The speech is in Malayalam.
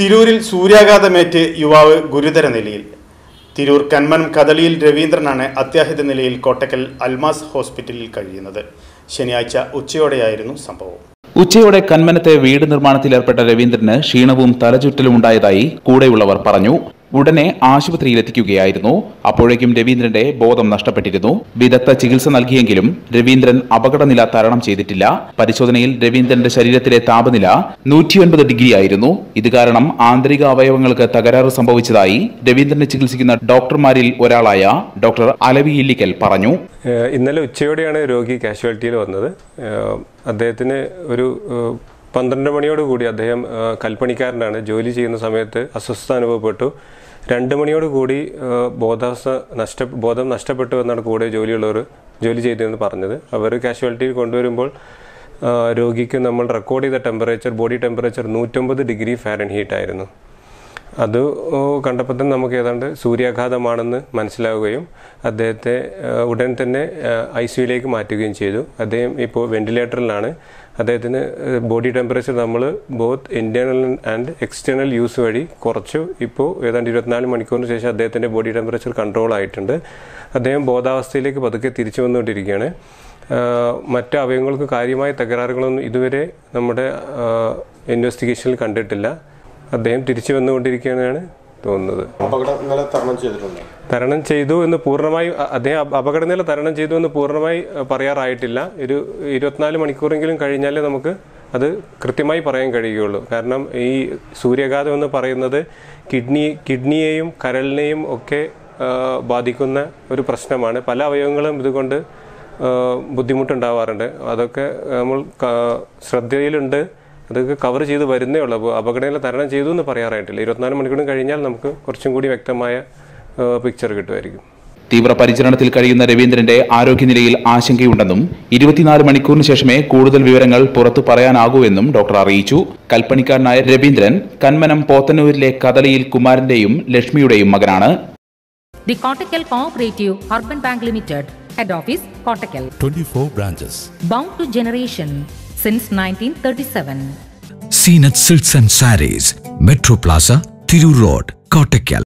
തിരൂരിൽ സൂര്യാഘാതമേറ്റ് യുവാവ് ഗുരുതര നിലയിൽ. തിരൂർ കന്മനം കദളിയിൽ രവീന്ദ്രനാണ് അത്യാഹിത നിലയിൽ കോട്ടക്കൽ അൽമാസ് ഹോസ്പിറ്റലിൽ കഴിയുന്നത്. ശനിയാഴ്ച ഉച്ചയോടെയായിരുന്നു സംഭവം. ഉച്ചയോടെ കന്മനത്തെ വീട് നിർമ്മാണത്തിൽ ഏർപ്പെട്ട രവീന്ദ്രന് ക്ഷീണവും തലചുറ്റലും ഉണ്ടായതായി കൂടെയുള്ളവർ പറഞ്ഞു. ഉടനെ ആശുപത്രിയിൽ എത്തിക്കുകയായിരുന്നു അപ്പോഴേക്കും രവീന്ദ്രന്റെ ബോധം നഷ്ടപ്പെട്ടിരുന്നു. വിദഗ്ധ ചികിത്സ നൽകിയെങ്കിലും രവീന്ദ്രൻ അപകടനില തരണം ചെയ്തിട്ടില്ല. പരിശോധനയിൽ രവീന്ദ്രന്റെ ശരീരത്തിലെ താപനില നൂറ്റിയൊൻപത് ഡിഗ്രി ആയിരുന്നു ഇത് കാരണം ആന്തരിക അവയവങ്ങൾക്ക് തകരാറ് സംഭവിച്ചതായി രവീന്ദ്രനെ ചികിത്സിക്കുന്ന ഡോക്ടർമാരിൽ ഒരാളായ ഡോക്ടർ അലവി ഇല്ലിക്കൽ പറഞ്ഞു. ഇന്നലെ ഉച്ചയോടെയാണ് രോഗി കാഷ്വാലിറ്റിയിൽ വന്നത്. അദ്ദേഹത്തിന് ഒരു പന്ത്രണ്ട് മണിയോട് കൂടി അദ്ദേഹം കൽപ്പണിക്കാരനാണ്. ജോലി ചെയ്യുന്ന സമയത്ത് അസ്വസ്ഥത അനുഭവപ്പെട്ടു. രണ്ട് മണിയോട് കൂടി ഏഹ് ബോധാവസ്ഥ നഷ്ട ബോധം നഷ്ടപ്പെട്ടു എന്നാണ് കൂടെ ജോലിയുള്ളവർ ജോലി ചെയ്തതെന്ന് പറഞ്ഞത്. അവർ കാഷ്വാലിറ്റിയിൽ കൊണ്ടുവരുമ്പോൾ രോഗിക്ക് നമ്മൾ റെക്കോർഡ് ചെയ്ത ടെമ്പറേച്ചർ ബോഡി ടെമ്പറേച്ചർ നൂറ്റമ്പത് ഡിഗ്രി ഫാരൻഹീറ്റ് ആയിരുന്നു. അത് കണ്ടപ്പോൾ തന്നെ നമുക്ക് ഏതാണ്ട് സൂര്യാഘാതമാണെന്ന് മനസ്സിലാവുകയും അദ്ദേഹത്തെ ഉടൻ തന്നെ ഐ സിയുയിലേക്ക് മാറ്റുകയും ചെയ്തു. അദ്ദേഹം ഇപ്പോൾ വെന്റിലേറ്ററിലാണ്. അദ്ദേഹത്തിന് ബോഡി ടെമ്പറേച്ചർ നമ്മൾ both internal and external use വഴി കുറച്ചു. ഇപ്പോൾ ഏതാണ്ട് ഇരുപത്തിനാല് മണിക്കൂറിന് ശേഷം അദ്ദേഹത്തിന്റെ ബോഡി ടെമ്പറേച്ചർ കൺട്രോൾ ആയിട്ടുണ്ട്. അദ്ദേഹം ബോധാവസ്ഥയിലേക്ക് പതുക്കെ തിരിച്ചു വന്നുകൊണ്ടിരിക്കുകയാണ്. മറ്റ് അവയവങ്ങൾക്ക് കാര്യമായ തകരാറുകളൊന്നും ഇതുവരെ നമ്മുടെ ഇൻവെസ്റ്റിഗേഷനിൽ കണ്ടിട്ടില്ല. അദ്ദേഹം തിരിച്ചു വന്നുകൊണ്ടിരിക്കുകയാണ് തോന്നുന്നത്. തരണം ചെയ്തിട്ടുണ്ട്? തരണം ചെയ്തു എന്ന് പൂർണമായി അദ്ദേഹം അപ- അപകടനില തരണം ചെയ്തു എന്ന് പൂർണമായി പറയാറായിട്ടില്ല. ഒരു ഇരുപത്തിനാല് മണിക്കൂറെങ്കിലും കഴിഞ്ഞാലേ നമുക്ക് അത് കൃത്യമായി പറയാൻ കഴിയുകയുള്ളൂ. കാരണം ഈ സൂര്യാഘാതം എന്ന് പറയുന്നത് കിഡ്നി കിഡ്നിയെയും കരളിനെയും ഒക്കെ ബാധിക്കുന്ന ഒരു പ്രശ്നമാണ്. പല അവയവങ്ങളും ഇതുകൊണ്ട് ബുദ്ധിമുട്ടുണ്ടാവാറുണ്ട്. അതൊക്കെ നമ്മൾ ശ്രദ്ധയിലുണ്ട്. അതൊക്കെ കവർ ചെയ്ത് വരുന്നേ ഉള്ളൂ. അപ്പോൾ അപകടനില തരണം ചെയ്തു എന്ന് പറയാറായിട്ടില്ല. ഇരുപത്തിനാല് മണിക്കൂറും കഴിഞ്ഞാൽ നമുക്ക് കുറച്ചും കൂടി വ്യക്തമായ പിക്ചർ കിട്ടുമായിരിക്കും. തീവ്രപരിചരണത്തിൽ കഴിയുന്ന രവീന്ദ്രന്റെ ആരോഗ്യനിലയിൽ ആശങ്കയുണ്ടെന്നും ഇരുപത്തിനാല് മണിക്കൂറിന് ശേഷമേ കൂടുതൽ വിവരങ്ങൾ പുറത്തു പറയാനാകൂ എന്നും ഡോക്ടർ അറിയിച്ചു. കൽപ്പണിക്കാരനായ രവീന്ദ്രൻ കന്മനം പോത്തന്നൂരിലെ കദളിയിൽ കുമാരന്റെയും ലക്ഷ്മിയുടെയും മകനാണ്. The Kottakkal Cooperative Urban Bank Limited, Head Office, Kottakkal 24 branches. Bound to generation since 1937. Seen at Silts and Saris, Metro Plaza, Thiru Road, Kottakal.